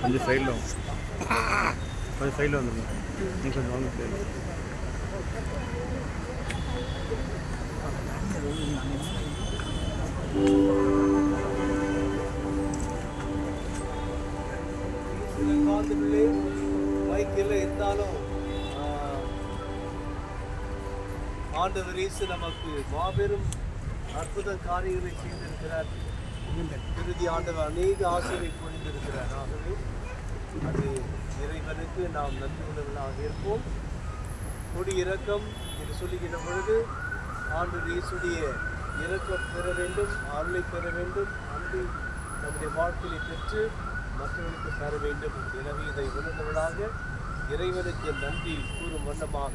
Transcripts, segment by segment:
கொஞ்சம் சைடில் கொஞ்சம் சைடில் வந்துருங்க. நீ கொஞ்சம் வாங்க சைடில் சில காலத்துக்குள்ளே மைக்கில் இருந்தாலும் ஆண்டவர் இயேசு நமக்கு மாபெரும் அற்புத காரியங்களை செய்திருக்கிறார். இறுதி ஆண்டவர் அநேக ஆசிரியை பொழிந்திருக்கிறார். ஆகவே அது இறைவனுக்கு நாம் நன்றி உள்ளவர்களாக இருப்போம். கொடி இரக்கம் என்று சொல்லுகின்ற பொழுது ஆண்டவர் இயேசுடைய இறக்கம் பெற வேண்டும் அருளை பெற வேண்டும் அன்பை நம்முடைய வாழ்க்கையை பெற்று மற்றவர்களுக்கு தர வேண்டும். எனவே இதை உணர்ந்தவர்களாக இறைவனுக்கு நன்றி கூறும் வண்ணமாக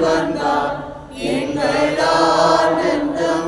வந்தார். எங்கள் ஆனந்தம்